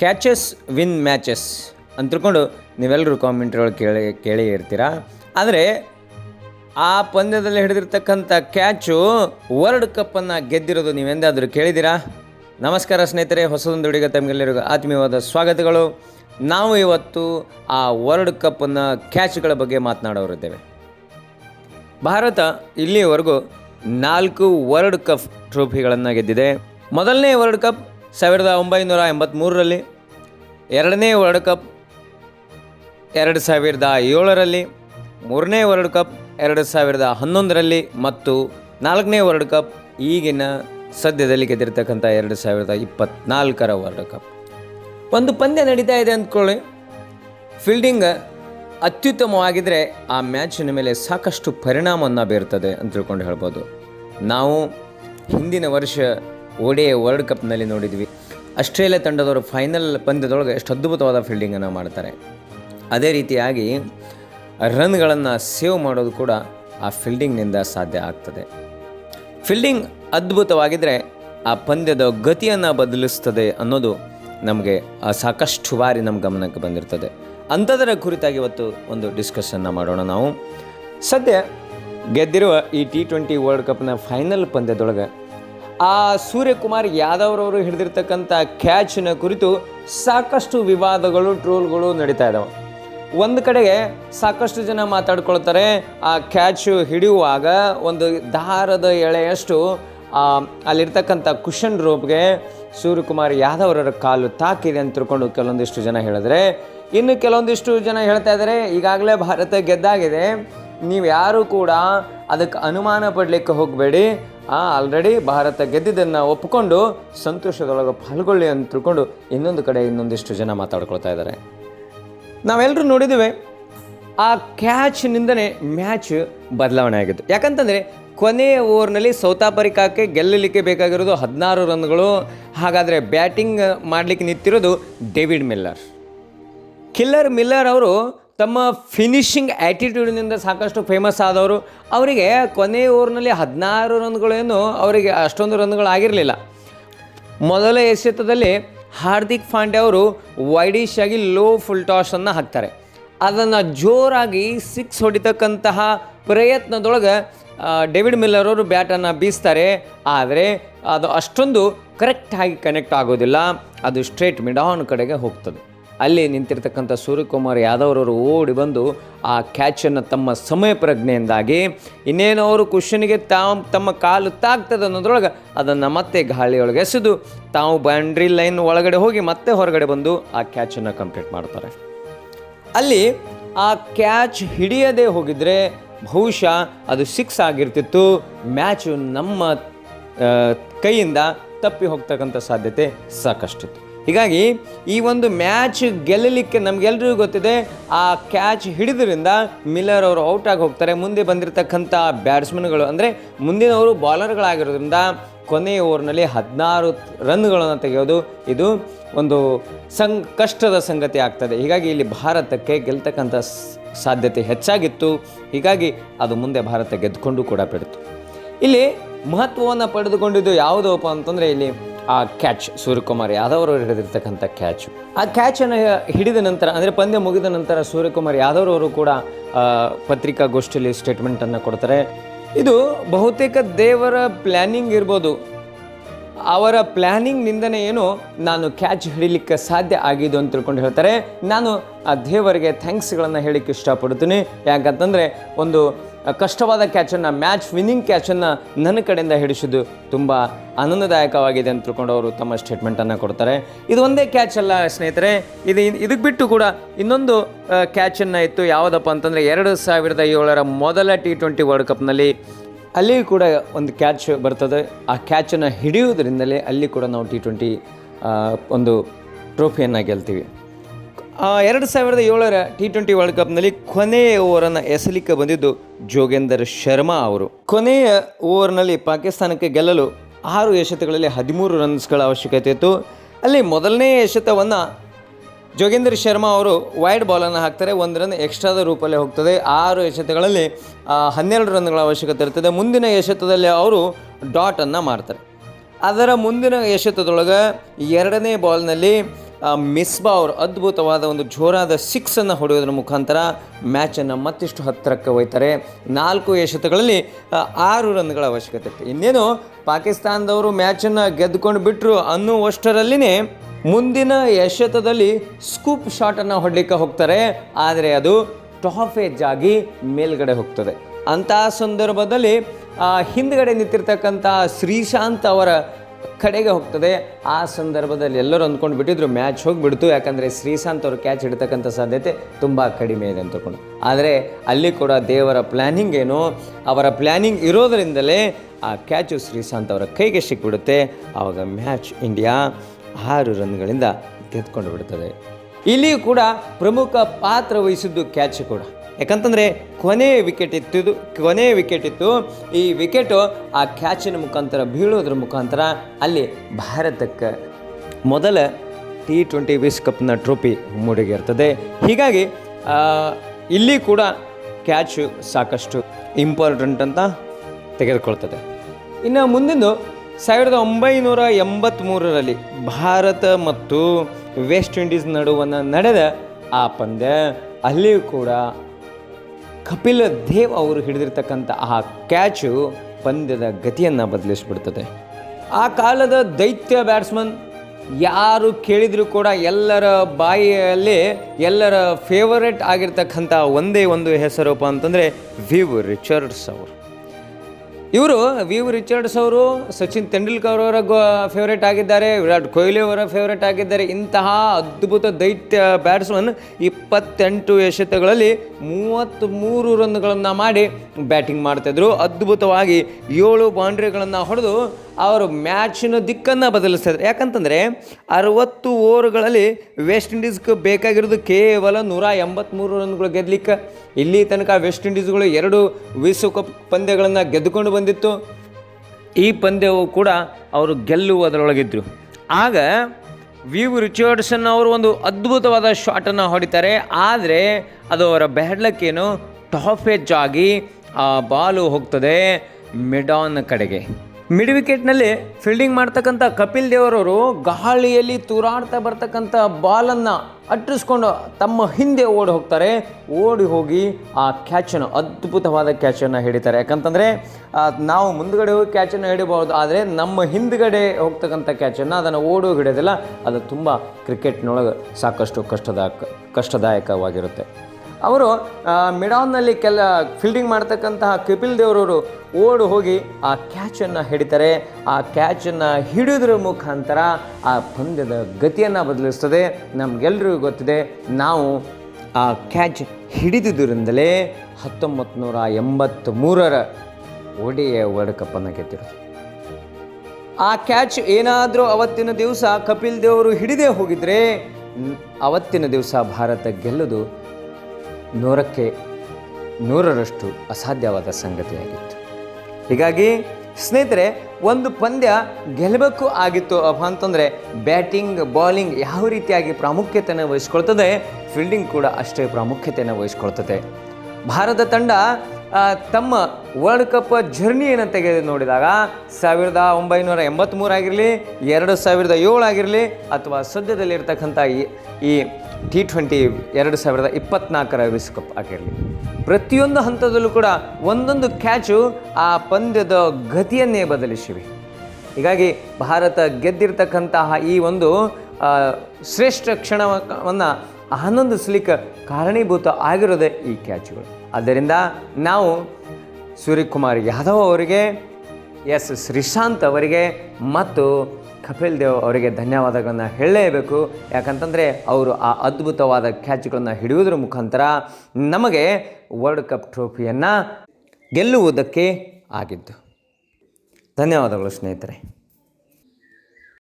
Catches win matches ಅಂತ ತಿಳ್ಕೊಂಡು ನೀವೆಲ್ಲರೂ ಕಾಮೆಂಟ್ಗಳು ಕೇಳಿ ಕೇಳಿ ಇರ್ತೀರ? ಆದರೆ ಆ ಪಂದ್ಯದಲ್ಲಿ ಹಿಡಿದಿರ್ತಕ್ಕಂಥ ಕ್ಯಾಚು ವರ್ಲ್ಡ್ ಕಪ್ಪನ್ನು ಗೆದ್ದಿರೋದು ನೀವೆಂದಾದರೂ ಕೇಳಿದ್ದೀರಾ? ನಮಸ್ಕಾರ ಸ್ನೇಹಿತರೆ, ಹೊಸದೊಂದು ಹುಡುಗ ತಮಗೆಲ್ಲರಿಗೂ ಆತ್ಮೀಯವಾದ ಸ್ವಾಗತಗಳು. ನಾವು ಇವತ್ತು ಆ ವರ್ಲ್ಡ್ ಕಪ್ಪನ್ನು ಕ್ಯಾಚ್ಗಳ ಬಗ್ಗೆ ಮಾತನಾಡೋರಿದ್ದೇವೆ ಭಾರತ ಇಲ್ಲಿಯವರೆಗೂ ನಾಲ್ಕು ವರ್ಲ್ಡ್ ಕಪ್ ಟ್ರೋಫಿಗಳನ್ನು ಗೆದ್ದಿದೆ. ಮೊದಲನೇ ವರ್ಲ್ಡ್ ಕಪ್ ಸಾವಿರದ ಒಂಬೈನೂರ ಎಂಬತ್ತ್ಮೂರರಲ್ಲಿ ಎರಡನೇ ವರ್ಲ್ಡ್ ಕಪ್ ಎರಡು ಸಾವಿರದ ಏಳರಲ್ಲಿ, ಮೂರನೇ ವರ್ಲ್ಡ್ ಕಪ್ ಎರಡು ಸಾವಿರದ ಹನ್ನೊಂದರಲ್ಲಿ ಮತ್ತು ನಾಲ್ಕನೇ ವರ್ಲ್ಡ್ ಕಪ್ ಈಗಿನ ಸದ್ಯದಲ್ಲಿ ಗೆದ್ದಿರ್ತಕ್ಕಂಥ ಎರಡು ಸಾವಿರದ ಇಪ್ಪತ್ತ್ನಾಲ್ಕರ ವರ್ಲ್ಡ್ ಕಪ್ ಒಂದು ಪಂದ್ಯ ನಡೀತಾ ಇದೆ ಅಂದ್ಕೊಳ್ಳಿ. ಫೀಲ್ಡಿಂಗ್ ಅತ್ಯುತ್ತಮವಾಗಿದ್ದರೆ ಆ ಮ್ಯಾಚಿನ ಮೇಲೆ ಸಾಕಷ್ಟು ಪರಿಣಾಮವನ್ನು ಬೀರ್ತದೆ ಅಂತ ತಿಳ್ಕೊಂಡು ಹೇಳ್ಬೋದು. ನಾವು ಹಿಂದಿನ ವರ್ಷ ಓಡೆ ವರ್ಲ್ಡ್ ಕಪ್ನಲ್ಲಿ ನೋಡಿದ್ವಿ. ಆಸ್ಟ್ರೇಲಿಯಾ ತಂಡದವರು ಫೈನಲ್ ಪಂದ್ಯದೊಳಗೆ ಎಷ್ಟು ಅದ್ಭುತವಾದ ಫೀಲ್ಡಿಂಗನ್ನು ಮಾಡ್ತಾರೆ. ಅದೇ ರೀತಿಯಾಗಿ ರನ್ಗಳನ್ನು ಸೇವ್ ಮಾಡೋದು ಕೂಡ ಆ ಫೀಲ್ಡಿಂಗ್ನಿಂದ ಸಾಧ್ಯ ಆಗ್ತದೆ. ಫೀಲ್ಡಿಂಗ್ ಅದ್ಭುತವಾಗಿದ್ದರೆ ಆ ಪಂದ್ಯದ ಗತಿಯನ್ನು ಬದಲಿಸ್ತದೆ ಅನ್ನೋದು ನಮಗೆ ಸಾಕಷ್ಟು ಬಾರಿ ನಮ್ಮ ಗಮನಕ್ಕೆ ಬಂದಿರ್ತದೆ. ಅಂಥದರ ಕುರಿತಾಗಿ ಇವತ್ತು ಒಂದು ಡಿಸ್ಕಷನ್ನ ಮಾಡೋಣ ನಾವು. ಸದ್ಯ ಗೆದ್ದಿರುವ ಈ ಟಿ ಟ್ವೆಂಟಿ ವರ್ಲ್ಡ್ ಕಪ್ನ ಫೈನಲ್ ಪಂದ್ಯದೊಳಗೆ ಆ ಸೂರ್ಯಕುಮಾರ್ ಯಾದವ್ರವರು ಹಿಡಿದಿರ್ತಕ್ಕಂಥ ಕ್ಯಾಚಿನ ಕುರಿತು ಸಾಕಷ್ಟು ವಿವಾದಗಳು, ಟ್ರೋಲ್ಗಳು ನಡೀತಾ ಇದ್ದಾವೆ ಒಂದು ಕಡೆಗೆ ಸಾಕಷ್ಟು ಜನ ಮಾತಾಡ್ಕೊಳ್ತಾರೆ, ಆ ಕ್ಯಾಚು ಹಿಡಿಯುವಾಗ ಒಂದು ದಾರದ ಎಳೆಯಷ್ಟು ಅಲ್ಲಿರ್ತಕ್ಕಂಥ ಕುಶನ್ ರೋಪ್ಗೆ ಸೂರ್ಯಕುಮಾರ್ ಯಾದವ್ರವರ ಕಾಲು ತಾಕಿದೆ ಅಂತ ತಿಳ್ಕೊಂಡು ಕೆಲವೊಂದಿಷ್ಟು ಜನ ಹೇಳಿದ್ರೆ, ಇನ್ನು ಕೆಲವೊಂದಿಷ್ಟು ಜನ ಹೇಳ್ತಾ ಇದ್ದಾರೆ ಈಗಾಗಲೇ ಭಾರತ ಗೆದ್ದಾಗಿದೆ ನೀವು ಯಾರು ಕೂಡ ಅದಕ್ಕೆ ಅನುಮಾನ ಪಡಲಿಕ್ಕೆ ಹೋಗಬೇಡಿ. ಆ ಆಲ್ರೆಡಿ ಭಾರತ ಗೆದ್ದಿದ್ದನ್ನು ಒಪ್ಪಿಕೊಂಡು ಸಂತೋಷದೊಳಗೆ ಪಾಲ್ಗೊಳ್ಳಿ ಅಂತ ತಿಳ್ಕೊಂಡು ಇನ್ನೊಂದು ಕಡೆ ಇನ್ನೊಂದಿಷ್ಟು ಜನ ಮಾತಾಡ್ಕೊಳ್ತಾ ಇದ್ದಾರೆ. ನಾವೆಲ್ಲರೂ ನೋಡಿದ್ದೇವೆ, ಆ ಕ್ಯಾಚ್ನಿಂದನೇ ಮ್ಯಾಚ್ ಬದಲಾವಣೆ ಆಗಿತ್ತು ಯಾಕಂತಂದರೆ ಕೊನೆಯ ಓವರ್ನಲ್ಲಿ ಸೌತ್ ಆಫ್ರಿಕಾಕ್ಕೆ ಗೆಲ್ಲಲಿಕ್ಕೆ ಬೇಕಾಗಿರೋದು ಹದಿನಾರು ರನ್ಗಳು, ಹಾಗಾದರೆ ಬ್ಯಾಟಿಂಗ್ ಮಾಡಲಿಕ್ಕೆ ನಿಂತಿರೋದು ಡೇವಿಡ್ ಮಿಲ್ಲರ್. ಕಿಲ್ಲರ್ ಮಿಲ್ಲರ್ ಅವರು ತಮ್ಮ ಫಿನಿಷಿಂಗ್ ಆ್ಯಟಿಟ್ಯೂಡ್ನಿಂದ ಸಾಕಷ್ಟು ಫೇಮಸ್ ಆದವರು, ಅವರಿಗೆ ಕೊನೆ ಓವರ್ನಲ್ಲಿ ಹದಿನಾರು ರನ್ಗಳೇನು ಅವರಿಗೆ ಅಷ್ಟೊಂದು ರನ್ಗಳಾಗಿರಲಿಲ್ಲ ಮೊದಲ ಎಸೆತದಲ್ಲಿ ಹಾರ್ದಿಕ್ ಪಾಂಡೆ ಅವರು ವೈಡಿಶ್ ಆಗಿ ಲೋ ಫುಲ್ ಟಾಸನ್ನು ಹಾಕ್ತಾರೆ. ಅದನ್ನು ಜೋರಾಗಿ ಸಿಕ್ಸ್ ಹೊಡಿತಕ್ಕಂತಹ ಪ್ರಯತ್ನದೊಳಗೆ ಡೇವಿಡ್ ಮಿಲ್ಲರ್ ಅವರು ಬ್ಯಾಟನ್ನು ಬೀಸ್ತಾರೆ. ಆದರೆ ಅದು ಅಷ್ಟೊಂದು ಕರೆಕ್ಟಾಗಿ ಕನೆಕ್ಟ್ ಆಗೋದಿಲ್ಲ. ಅದು ಸ್ಟ್ರೇಟ್ ಮಿಡಾನ್ ಕಡೆಗೆ ಹೋಗ್ತದೆ. ಅಲ್ಲಿ ನಿಂತಿರ್ತಕ್ಕಂಥ ಸೂರ್ಯಕುಮಾರ್ ಯಾದವ್ರವರು ಓಡಿ ಬಂದು ಆ ಕ್ಯಾಚನ್ನು ತಮ್ಮ ಸಮಯ ಪ್ರಜ್ಞೆಯಿಂದಾಗಿ ಇನ್ನೇನು ಅವರು ಕುಶನಿಗೆ ತಾವು ತಮ್ಮ ಕಾಲು ತಾಗ್ತದೆ ಅನ್ನೋದ್ರೊಳಗೆ ಅದನ್ನು ಮತ್ತೆ ಗಾಳಿಯೊಳಗೆ ಎಸೆದು ತಾವು ಬೌಂಡ್ರಿ ಲೈನ್ ಒಳಗಡೆ ಹೋಗಿ ಮತ್ತೆ ಹೊರಗಡೆ ಬಂದು ಆ ಕ್ಯಾಚನ್ನು ಕಂಪ್ಲೀಟ್ ಮಾಡ್ತಾರೆ ಅಲ್ಲಿ ಆ ಕ್ಯಾಚ್ ಹಿಡಿಯದೇ ಹೋಗಿದ್ರೆ ಬಹುಶಃ ಅದು ಸಿಕ್ಸ್ ಆಗಿರ್ತಿತ್ತು. ಮ್ಯಾಚು ನಮ್ಮ ಕೈಯಿಂದ ತಪ್ಪಿ ಹೋಗ್ತಕ್ಕಂಥ ಸಾಧ್ಯತೆ ಸಾಕಷ್ಟಿತ್ತು. ಹೀಗಾಗಿ ಈ ಒಂದು ಮ್ಯಾಚ್ ಗೆಲ್ಲಲಿಕ್ಕೆ ನಮಗೆಲ್ಲರಿಗೂ ಗೊತ್ತಿದೆ, ಆ ಕ್ಯಾಚ್ ಹಿಡಿದ್ರಿಂದ ಮಿಲ್ಲರ್ ಅವರು ಔಟ್ ಆಗಿ ಹೋಗ್ತಾರೆ. ಮುಂದೆ ಬಂದಿರತಕ್ಕಂಥ ಬ್ಯಾಟ್ಸ್ಮನ್ಗಳು ಅಂದರೆ ಮುಂದಿನವರು ಬಾಲರ್ಗಳಾಗಿರೋದ್ರಿಂದ ಕೊನೆಯ ಓವರ್ನಲ್ಲಿ ಹದಿನಾರು ರನ್ಗಳನ್ನು ತೆಗೆಯೋದು ಇದು ಒಂದು ಸಂಗ್, ಕಷ್ಟದ ಸಂಗತಿ ಆಗ್ತದೆ. ಹೀಗಾಗಿ ಇಲ್ಲಿ ಭಾರತಕ್ಕೆ ಗೆಲ್ತಕ್ಕಂಥ ಸಾಧ್ಯತೆ ಹೆಚ್ಚಾಗಿತ್ತು. ಹೀಗಾಗಿ ಅದು ಮುಂದೆ ಭಾರತ ಗೆದ್ದುಕೊಂಡು ಕೂಡ ಬಿಡ್ತು. ಇಲ್ಲಿ ಮಹತ್ವವನ್ನು ಪಡೆದುಕೊಂಡಿದ್ದು ಯಾವುದಪ್ಪ ಅಂತಂದರೆ ಇಲ್ಲಿ ಆ ಕ್ಯಾಚ್ ಸೂರ್ಯಕುಮಾರ್ ಯಾದವ್ ಅವರು ಹಿಡಿದಿರ್ತಕ್ಕಂಥ ಕ್ಯಾಚ್ ಆ ಕ್ಯಾಚನ್ನು ಹಿಡಿದ ನಂತರ, ಅಂದರೆ ಪಂದ್ಯ ಮುಗಿದ ನಂತರ ಸೂರ್ಯಕುಮಾರ್ ಯಾದವ್ ಅವರು ಕೂಡ ಪತ್ರಿಕಾಗೋಷ್ಠಿಯಲ್ಲಿ ಸ್ಟೇಟ್ಮೆಂಟನ್ನು ಕೊಡ್ತಾರೆ. ಇದು ಬಹುತೇಕ ದೇವರ ಪ್ಲ್ಯಾನಿಂಗ್ ಇರ್ಬೋದು. ಅವರ ಪ್ಲ್ಯಾನಿಂಗ್ನಿಂದನೇ ಏನು, ನಾನು ಕ್ಯಾಚ್ ಹಿಡಿಲಿಕ್ಕೆ ಸಾಧ್ಯ ಆಗಿದ್ದು ಅಂತ ತಿಳ್ಕೊಂಡು ಹೇಳ್ತಾರೆ. ನಾನು ಆ ದೇವರಿಗೆ ಥ್ಯಾಂಕ್ಸ್ಗಳನ್ನು ಹೇಳಿಕ್ಕೆ ಇಷ್ಟಪಡ್ತೀನಿ ಯಾಕಂತಂದರೆ, ಒಂದು ಕಷ್ಟವಾದ ಕ್ಯಾಚನ್ನು ಮ್ಯಾಚ್ ವಿನ್ನಿಂಗ್ ಕ್ಯಾಚನ್ನು ನನ್ನ ಕಡೆಯಿಂದ ಹಿಡಿಸಿದ್ದು ತುಂಬ ಆನಂದದಾಯಕವಾಗಿದೆ ಅಂತ ತಿಳ್ಕೊಂಡು ಅವರು ತಮ್ಮ ಸ್ಟೇಟ್ಮೆಂಟನ್ನು ಕೊಡ್ತಾರೆ. ಇದು ಒಂದೇ ಕ್ಯಾಚ್ ಅಲ್ಲ ಸ್ನೇಹಿತರೆ. ಇದು ಇದಕ್ಕೆ ಬಿಟ್ಟು ಕೂಡ ಇನ್ನೊಂದು ಕ್ಯಾಚನ್ನು ಇತ್ತು ಯಾವುದಪ್ಪ ಅಂತಂದರೆ ಎರಡು ಸಾವಿರದ ಏಳರ ಮೊದಲ ಟಿ ಟ್ವೆಂಟಿ ವರ್ಲ್ಡ್ ಕಪ್ನಲ್ಲಿ ಅಲ್ಲಿ ಕೂಡ ಒಂದು ಕ್ಯಾಚ್ ಬರ್ತದೆ. ಆ ಕ್ಯಾಚನ್ನು ಹಿಡಿಯುವುದರಿಂದಲೇ ಅಲ್ಲಿ ಕೂಡ ನಾವು ಟಿ ಟ್ವೆಂಟಿ ಒಂದು ಟ್ರೋಫಿಯನ್ನು ಗೆಲ್ತೀವಿ. ಎರಡು ಸಾವಿರದ ಏಳರ ಟಿ ಟ್ವೆಂಟಿ ವರ್ಲ್ಡ್ ಕಪ್ನಲ್ಲಿ ಕೊನೆಯ ಓವರನ್ನು ಎಸಲಿಕ್ಕೆ ಬಂದಿದ್ದು ಜೋಗೇಂದರ್ ಶರ್ಮಾ ಅವರು. ಕೊನೆಯ ಓವರ್ನಲ್ಲಿ ಪಾಕಿಸ್ತಾನಕ್ಕೆ ಗೆಲ್ಲಲು ಆರು ಎಸೆತಗಳಲ್ಲಿ ಹದಿಮೂರು ರನ್ಸ್ಗಳ ಅವಶ್ಯಕತೆ ಇತ್ತು. ಅಲ್ಲಿ ಮೊದಲನೇ ಎಸೆತವನ್ನು ಜೋಗೇಂದ್ರ ಶರ್ಮಾ ಅವರು ವೈಡ್ ಬಾಲನ್ನು ಹಾಕ್ತಾರೆ. ಒಂದು ರನ್ ಎಕ್ಸ್ಟ್ರಾದ ರೂಪಲ್ಲೇ ಹೋಗ್ತದೆ. ಆರು ಎಸೆತಗಳಲ್ಲಿ ಹನ್ನೆರಡು ರನ್ಗಳ ಅವಶ್ಯಕತೆ ಇರ್ತದೆ. ಮುಂದಿನ ಎಸೆತದಲ್ಲಿ ಅವರು ಡಾಟನ್ನು ಮಾಡ್ತಾರೆ ಅದರ ಮುಂದಿನ ಎಸೆತದೊಳಗೆ ಎರಡನೇ ಬಾಲ್ನಲ್ಲಿ ಮಿಸ್ಬಾ ಅವರು ಅದ್ಭುತವಾದ ಒಂದು ಜೋರಾದ ಸಿಕ್ಸನ್ನು ಹೊಡೆಯೋದ್ರ ಮುಖಾಂತರ ಮ್ಯಾಚನ್ನು ಮತ್ತಿಷ್ಟು ಹತ್ತಿರಕ್ಕೆ ಒಯ್ತಾರೆ. ನಾಲ್ಕು ಎಸೆತಗಳಲ್ಲಿ ಆರು ರನ್ಗಳ ಅವಶ್ಯಕತೆ ಇತ್ತು. ಇನ್ನೇನು, ಪಾಕಿಸ್ತಾನದವರು ಮ್ಯಾಚನ್ನು ಗೆದ್ದುಕೊಂಡು ಬಿಟ್ಟರು ಅನ್ನುವಷ್ಟರಲ್ಲಿನೇ ಮುಂದಿನ ಎಸೆತದಲ್ಲಿ ಸ್ಕೂಪ್ ಶಾಟನ್ನು ಹೊಡಲಿಕ್ಕೆ ಹೋಗ್ತಾರೆ. ಆದರೆ ಅದು ಟಾಪ್ ಏಜ್ ಆಗಿ ಮೇಲ್ಗಡೆ ಹೋಗ್ತದೆ. ಅಂತಹ ಸಂದರ್ಭದಲ್ಲಿ ಹಿಂದ್ಗಡೆ ನಿಂತಿರ್ತಕ್ಕಂಥ ಶ್ರೀಶಾಂತ್ ಅವರ ಕಡೆಗೆ ಹೋಗ್ತದೆ. ಆ ಸಂದರ್ಭದಲ್ಲಿ ಎಲ್ಲರೂ ಅಂದ್ಕೊಂಡು ಬಿಟ್ಟಿದ್ರು, ಮ್ಯಾಚ್ ಹೋಗಿಬಿಡ್ತು. ಯಾಕಂದರೆ ಶ್ರೀಶಾಂತ್ ಅವರು ಕ್ಯಾಚ್ ಇಡ್ತಕ್ಕಂಥ ಸಾಧ್ಯತೆ ತುಂಬ ಕಡಿಮೆ ಇದೆ ಅಂತಕೊಂಡು ಆದರೆ ಅಲ್ಲಿ ಕೂಡ ದೇವರ ಪ್ಲ್ಯಾನಿಂಗ್ ಏನು? ಅವರ ಪ್ಲ್ಯಾನಿಂಗ್ ಇರೋದರಿಂದಲೇ ಆ ಕ್ಯಾಚು ಶ್ರೀಶಾಂತ್ ಅವರ ಕೈಗೆ ಸಿಕ್ಬಿಡುತ್ತೆ. ಆವಾಗ ಮ್ಯಾಚ್ ಇಂಡಿಯಾ ಆರು ರನ್ಗಳಿಂದ ಗೆದ್ಕೊಂಡು ಬಿಡ್ತದೆ. ಇಲ್ಲಿಯೂ ಕೂಡ ಪ್ರಮುಖ ಪಾತ್ರ ವಹಿಸಿದ್ದು ಕ್ಯಾಚ್ ಕೂಡ. ಯಾಕಂತಂದರೆ ಕೊನೆ ವಿಕೆಟ್ ಇತ್ತು ಕೊನೆಯ ಕೊನೆ ವಿಕೆಟ್ ಇತ್ತು. ಈ ವಿಕೆಟು ಆ ಕ್ಯಾಚಿನ ಮುಖಾಂತರ ಬೀಳೋದ್ರ ಮುಖಾಂತರ ಅಲ್ಲಿ ಭಾರತಕ್ಕೆ ಮೊದಲ ಟಿ ಟ್ವೆಂಟಿ ವಿಶ್ವಕಪ್ನ ಟ್ರೋಫಿ ಮುಡಿಗೇರ್ತದೆ. ಹೀಗಾಗಿ ಇಲ್ಲಿ ಕೂಡ ಕ್ಯಾಚು ಸಾಕಷ್ಟು ಇಂಪಾರ್ಟೆಂಟ್ ಅಂತ ತೆಗೆದುಕೊಳ್ತದೆ. ಇನ್ನು ಮುಂದಿನದು ಸಾವಿರದ ಒಂಬೈನೂರ ಎಂಬತ್ತ್ಮೂರರಲ್ಲಿ ಭಾರತ ಮತ್ತು ವೆಸ್ಟ್ ಇಂಡೀಸ್ ನಡುವನ್ನು ನಡೆದ ಆ ಪಂದ್ಯ. ಅಲ್ಲಿಯೂ ಕೂಡ ಕಪಿಲ್ ದೇವ್ ಅವರು ಹಿಡಿದಿರ್ತಕ್ಕಂಥ ಆ ಕ್ಯಾಚು ಪಂದ್ಯದ ಗತಿಯನ್ನು ಬದಲಿಸಿಬಿಡ್ತದೆ. ಆ ಕಾಲದ ದೈತ್ಯ ಬ್ಯಾಟ್ಸ್ಮನ್ ಯಾರು ಕೇಳಿದರೂ ಕೂಡ ಎಲ್ಲರ ಬಾಯಿಯಲ್ಲಿ ಎಲ್ಲರ ಫೇವರೆಟ್ ಆಗಿರ್ತಕ್ಕಂಥ ಒಂದೇ ಒಂದು ಹೆಸರಪ್ಪ ಅಂತಂದರೆ ವಿವ್ ರಿಚರ್ಡ್ಸ್ ಅವರು. ಇವರು ವಿ ರಿಚರ್ಡ್ಸ್ ಅವರು, ಸಚಿನ್ ತೆಂಡೂಲ್ಕರ್ ಅವರ ಫೇವರೇಟ್ ಆಗಿದ್ದಾರೆ, ವಿರಾಟ್ ಕೊಹ್ಲಿ ಅವರ ಫೇವರೇಟ್ ಆಗಿದ್ದಾರೆ. ಇಂತಹ ಅದ್ಭುತ ದೈತ್ಯ ಬ್ಯಾಟ್ಸ್ಮನ್ ಇಪ್ಪತ್ತೆಂಟು ಎಸೆತಗಳಲ್ಲಿ ಮೂವತ್ತ್ಮೂರು ರನ್ಗಳನ್ನು ಮಾಡಿ ಬ್ಯಾಟಿಂಗ್ ಮಾಡ್ತಾಯಿದ್ರು ಅದ್ಭುತವಾಗಿ ಏಳು ಬೌಂಡ್ರಿಗಳನ್ನು ಹೊಡೆದು ಅವರು ಮ್ಯಾಚಿನ ದಿಕ್ಕನ್ನು ಬದಲಿಸ್ತಾಯಿದ್ರು ಯಾಕಂತಂದರೆ ಅರವತ್ತು ಓವರ್ಗಳಲ್ಲಿ ವೆಸ್ಟ್ ಇಂಡೀಸ್ಗೆ ಬೇಕಾಗಿರೋದು ಕೇವಲ ನೂರ ಎಂಬತ್ತ್ಮೂರು ರನ್ಗಳು ಗೆದ್ದಲಿಕ್ಕೆ ಇಲ್ಲಿ ತನಕ ವೆಸ್ಟ್ ಇಂಡೀಸ್ಗಳು ಎರಡು ವಿಶ್ವಕಪ್ ಪಂದ್ಯಗಳನ್ನು ಗೆದ್ದುಕೊಂಡು ಬಂದಿತ್ತು. ಈ ಪಂದ್ಯವು ಕೂಡ ಅವರು ಗೆಲ್ಲುವುದರೊಳಗಿದ್ದರು ಆಗ ವಿವ್ ರಿಚರ್ಡ್ಸನ್ ಅವರು ಒಂದು ಅದ್ಭುತವಾದ ಶಾಟನ್ನು ಹೊಡಿತಾರೆ. ಆದರೆ ಅದು ಅವರ ಬ್ಯಾಡ್ಲಕ್ಕೇನು ಟಾಪ್ ಆಗಿ ಆ ಬಾಲು ಹೋಗ್ತದೆ ಮಿಡಾನ್ ಕಡೆಗೆ. ಮಿಡ್ ವಿಕೆಟ್ನಲ್ಲಿ ಫೀಲ್ಡಿಂಗ್ ಮಾಡ್ತಕ್ಕಂಥ ಕಪಿಲ್ ದೇವರವರು ಗಾಳಿಯಲ್ಲಿ ತೂರಾಡ್ತಾ ಬರ್ತಕ್ಕಂಥ ಬಾಲನ್ನು ಅಟ್ಟಿಸ್ಕೊಂಡು ತಮ್ಮ ಹಿಂದೆ ಓಡಿ ಹೋಗ್ತಾರೆ. ಓಡಿ ಹೋಗಿ ಆ ಕ್ಯಾಚನ್ನು ಅದ್ಭುತವಾದ ಕ್ಯಾಚನ್ನು ಹಿಡಿತಾರೆ. ಯಾಕಂತಂದರೆ ನಾವು ಮುಂದ್ಗಡೆ ಹೋಗಿ ಕ್ಯಾಚನ್ನು ಹಿಡಿಬಹುದು, ಆದರೆ ನಮ್ಮ ಹಿಂದ್ಗಡೆ ಹೋಗ್ತಕ್ಕಂಥ ಕ್ಯಾಚನ್ನು ಅದನ್ನು ಓಡಿ ಹಿಡಿಯೋದಿಲ್ಲ. ಅದು ತುಂಬ ಕ್ರಿಕೆಟ್ನೊಳಗೆ ಸಾಕಷ್ಟು ಕಷ್ಟದಾಯಕ, ಕಷ್ಟದಾಯಕವಾಗಿರುತ್ತೆ. ಅವರು ಮಿಡಾನ್ನಲ್ಲಿ ಕೆಲ ಫೀಲ್ಡಿಂಗ್ ಮಾಡ್ತಕ್ಕಂತಹ ಕಪಿಲ್ ದೇವರವರು ಓಡಿ ಹೋಗಿ ಆ ಕ್ಯಾಚನ್ನು ಹಿಡಿತಾರೆ. ಆ ಕ್ಯಾಚನ್ನು ಹಿಡಿದ್ರ ಮುಖಾಂತರ ಆ ಪಂದ್ಯದ ಗತಿಯನ್ನು ಬದಲಿಸ್ತದೆ. ನಮಗೆಲ್ಲರಿಗೂ ಗೊತ್ತಿದೆ, ನಾವು ಆ ಕ್ಯಾಚ್ ಹಿಡಿದಿದ್ದರಿಂದಲೇ ಹತ್ತೊಂಬತ್ತು ನೂರ ಎಂಬತ್ತ್ಮೂರರ ಒಡೆಯ ವರ್ಲ್ಡ್ ಕಪ್ಪನ್ನು ಗೆದ್ದಿರೋದು. ಆ ಕ್ಯಾಚ್ ಏನಾದರೂ ಅವತ್ತಿನ ದಿವಸ ಕಪಿಲ್ ದೇವರು ಹಿಡಿದೇ ಹೋಗಿದ್ರೆ, ಅವತ್ತಿನ ದಿವಸ ಭಾರತ ಗೆಲ್ಲೋದು ನೂರಕ್ಕೆ ನೂರರಷ್ಟು ಅಸಾಧ್ಯವಾದ ಸಂಗತಿಯಾಗಿತ್ತು. ಹೀಗಾಗಿ ಸ್ನೇಹಿತರೆ, ಒಂದು ಪಂದ್ಯ ಗೆಲ್ಲಬೇಕು ಆಗಿತ್ತು ಅಪ್ಪ ಅಂತಂದರೆ ಬ್ಯಾಟಿಂಗ್, ಬಾಲಿಂಗ್ ಯಾವ ರೀತಿಯಾಗಿ ಪ್ರಾಮುಖ್ಯತೆಯನ್ನು ವಹಿಸ್ಕೊಳ್ತದೆ, ಫೀಲ್ಡಿಂಗ್ ಕೂಡ ಅಷ್ಟೇ ಪ್ರಾಮುಖ್ಯತೆಯನ್ನು ವಹಿಸ್ಕೊಳ್ತದೆ. ಭಾರತ ತಂಡ ತಮ್ಮ ವರ್ಲ್ಡ್ ಕಪ್ ಜರ್ನಿಯನ್ನು ತೆಗೆದು ನೋಡಿದಾಗ ಸಾವಿರದ ಒಂಬೈನೂರ ಎಂಬತ್ತ್ಮೂರು ಆಗಿರಲಿ ಎರಡು ಸಾವಿರದ ಏಳು ಆಗಿರಲಿ ಅಥವಾ ಸದ್ಯದಲ್ಲಿರ್ತಕ್ಕಂಥ ಈ ಈ ಟಿ ಟ್ವೆಂಟಿ ಎರಡು ಸಾವಿರದ ಇಪ್ಪತ್ನಾಲ್ಕರ ವಿಶ್ವಕಪ್ ಆಗಿರಲಿ. ಪ್ರತಿಯೊಂದು ಹಂತದಲ್ಲೂ ಕೂಡ ಒಂದೊಂದು ಕ್ಯಾಚು ಆ ಪಂದ್ಯದ ಗತಿಯನ್ನೇ ಬದಲಿಸಿವೆ. ಹೀಗಾಗಿ ಭಾರತ ಗೆದ್ದಿರ್ತಕ್ಕಂತಹ ಈ ಒಂದು ಶ್ರೇಷ್ಠ ಕ್ಷಣವನ್ನು ಆನಂದಿಸ್ಲಿಕ್ಕೆ ಕಾರಣೀಭೂತ ಆಗಿರೋದೇ ಈ ಕ್ಯಾಚುಗಳು ಆದ್ದರಿಂದ ನಾವು ಸೂರ್ಯಕುಮಾರ್ ಯಾದವ್ ಅವರಿಗೆ, ಎಸ್. ಶ್ರೀಶಾಂತ್ ಅವರಿಗೆ ಮತ್ತು ಕಪಿಲ್ ದೇವ್ ಅವರಿಗೆ ಧನ್ಯವಾದಗಳನ್ನು ಹೇಳಲೇಬೇಕು. ಯಾಕಂತಂದರೆ ಅವರು ಆ ಅದ್ಭುತವಾದ ಕ್ಯಾಚ್ಗಳನ್ನು ಹಿಡಿಯುವುದರ ಮುಖಾಂತರ ನಮಗೆ ವರ್ಲ್ಡ್ ಕಪ್ ಟ್ರೋಫಿಯನ್ನು ಗೆಲ್ಲುವುದಕ್ಕೆ ಆಗಿದ್ದು. ಧನ್ಯವಾದಗಳು ಸ್ನೇಹಿತರೆ.